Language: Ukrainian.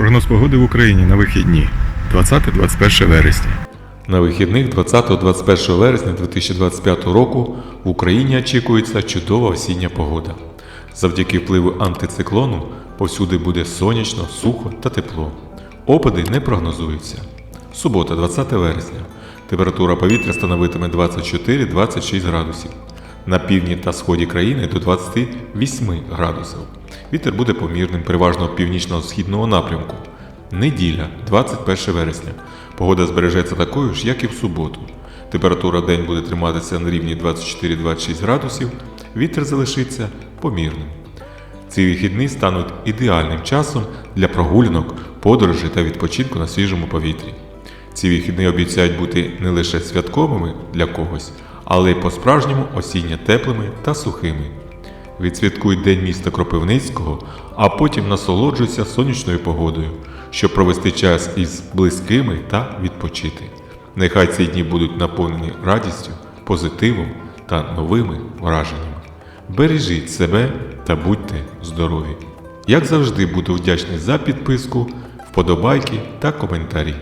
Прогноз погоди в Україні на вихідні 20-21 вересня. На вихідних 20-21 вересня 2025 року в Україні очікується чудова осіння погода. Завдяки впливу антициклону повсюди буде сонячно, сухо та тепло. Опади не прогнозуються. Субота, 20 вересня. Температура повітря становитиме 24-26 градусів. На півдні та сході країни до 28 градусів. Вітер буде помірним, переважно північно-східного напрямку. Неділя, 21 вересня. Погода збережеться такою ж, як і в суботу. Температура день буде триматися на рівні 24-26 градусів, вітер залишиться помірним. Ці вихідні стануть ідеальним часом для прогулянок, подорожей та відпочинку на свіжому повітрі. Ці вихідні обіцяють бути не лише святковими для когось, але й по-справжньому осінньо теплими та сухими. Відсвяткуй День міста Кропивницького, а потім насолоджуйся сонячною погодою, щоб провести час із близькими та відпочити. Нехай ці дні будуть наповнені радістю, позитивом та новими враженнями. Бережіть себе та будьте здорові! Як завжди, буду вдячний за підписку, вподобайки та коментарі.